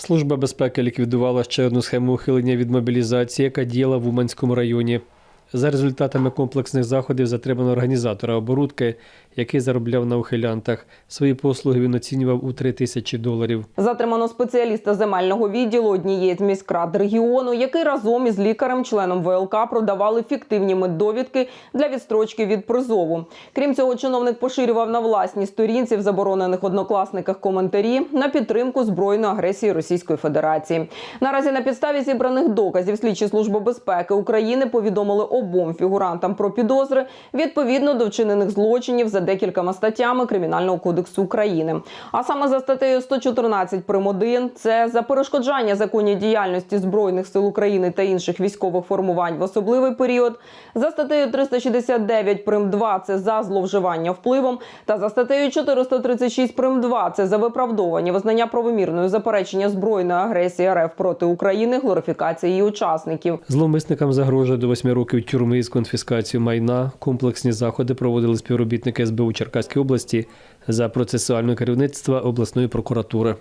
Служба безпеки ліквідувала ще одну схему ухилення від мобілізації, яка діяла в Уманському районі. За результатами комплексних заходів затримано організатора оборудки, який заробляв на ухилянтах. Свої послуги він оцінював у 3 тисячі доларів. Затримано спеціаліста земельного відділу однієї з міськрад регіону, який разом із лікарем, членом ВЛК, продавали фіктивні меддовідки для відстрочки від призову. Крім цього, чиновник поширював на власній сторінці в заборонених однокласниках коментарі на підтримку збройної агресії Російської Федерації. Наразі на підставі зібраних доказів слідчі служби безпеки України повідомили обом фігурантам про підозри відповідно до вчинених злочинів за декількома статтями Кримінального кодексу України. А саме за статтею 114 прим. 1 – це за перешкоджання законній діяльності збройних сил України та інших військових формувань в особливий період. За статтею 369 прим. 2 – це за зловживання впливом. Та за статтею 436 прим. 2 – це за виправдовування визнання правомірною заперечення збройної агресії РФ проти України, глорифікації її учасників. Зловмисникам загрожує до 8 років тюрми з конфіскацією майна. Комплексні заходи проводили співробітники СБУ Черкаської області за процесуального керівництва обласної прокуратури.